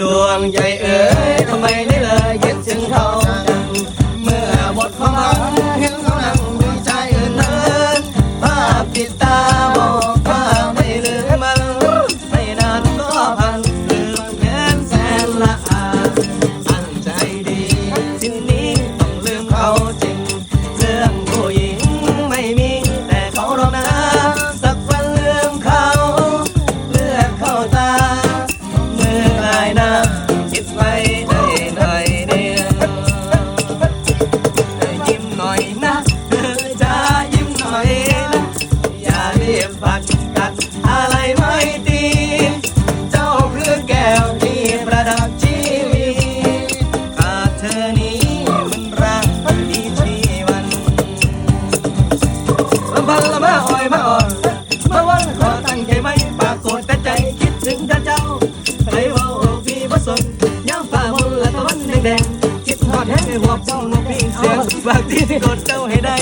ดวงใจเอ๋ยทำไมไม่เลยยึดถึงเขาจังเมื่อหมดความหวังเห็นเขานั่งดวงใจอื่นเดินภาพติดตา รีบปัดกัดอะไรไม่ตีเจ้าเพื่อแก้วที่ประดับชีวิตขาดเธอนี้มันรักดีชีวันลำพังละมาอ่อยมาอ่อนมาวันขอตั้งใจไม่ปากโกดแต่ใจคิดถึงเจ้าใครว่าพี่บ่สนย้ำฝ่ามนและตะวันแดงๆคิดหอดแห้งให้หัวเจ้านกพี่เสียงบางที่ที่กดเจ้าให้ได้